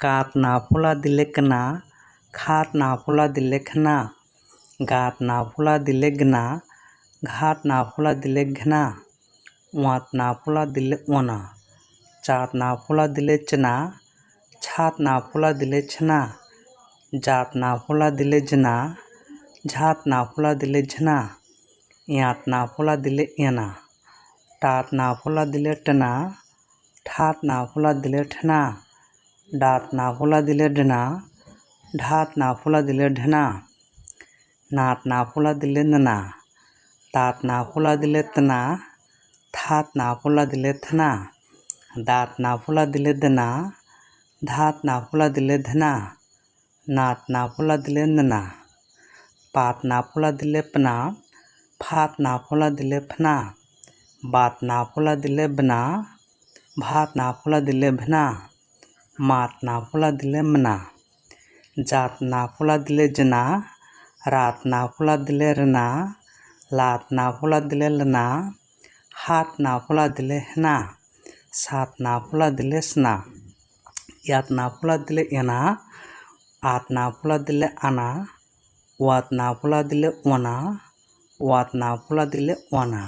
কাত না ফোলা দিলে কনা খাত না ফোলা দিলে খনা গাত না ফোলা দিলে গনা ঘাত না ফোলা দিলে ঘনা ওয়াত না ফোলা দিলে ওনা চাত না ফোলা দিলে চনা ছাত না ফোলা দিলে ছনা জাত না ফোলা দিলে जना ঝাত না ফোলা দিলে ঝনা ইয়াত না ফোলা দিলে এনা টাত না ফোলা দিলে টনা ঠাত না ফোলা দিলে ঠনা ডাত না ফোলা দিলে ডেনা ঢাত না ফোলা দিলে ঢেনা নাত না ফোলা দিলে নানা তাত না ফোলা দিলে তেনা থাত না ফোলা দিলে থেনা দাঁত না ফোলা দিলে দেনা ধাত না ফোলা দিলে ধেনা নাত না ফোলা দিলে নেনা পাত না ফোলা দিলে পনা ফাত না ফোলা দিলে ফেনা বাত না ফোলা দিলে বনা ভাত না ফোলা দিলে ভেনা মাত না ফোলা দিলে মনা জাত না ফোলা দিলে जना রাত না ফোলা দিলে রনা লাত না ফোলা দিলে লনা হাত না ফোলা দিলে হেনা সাত না ফোলা দিলে স্না ইয়াত না ফোলা দিলে এনা আত না ফোলা দিলে আনা ওয়াত না ফোলা দিলে ওনা ওয়াত না ফোলা দিলে ওনা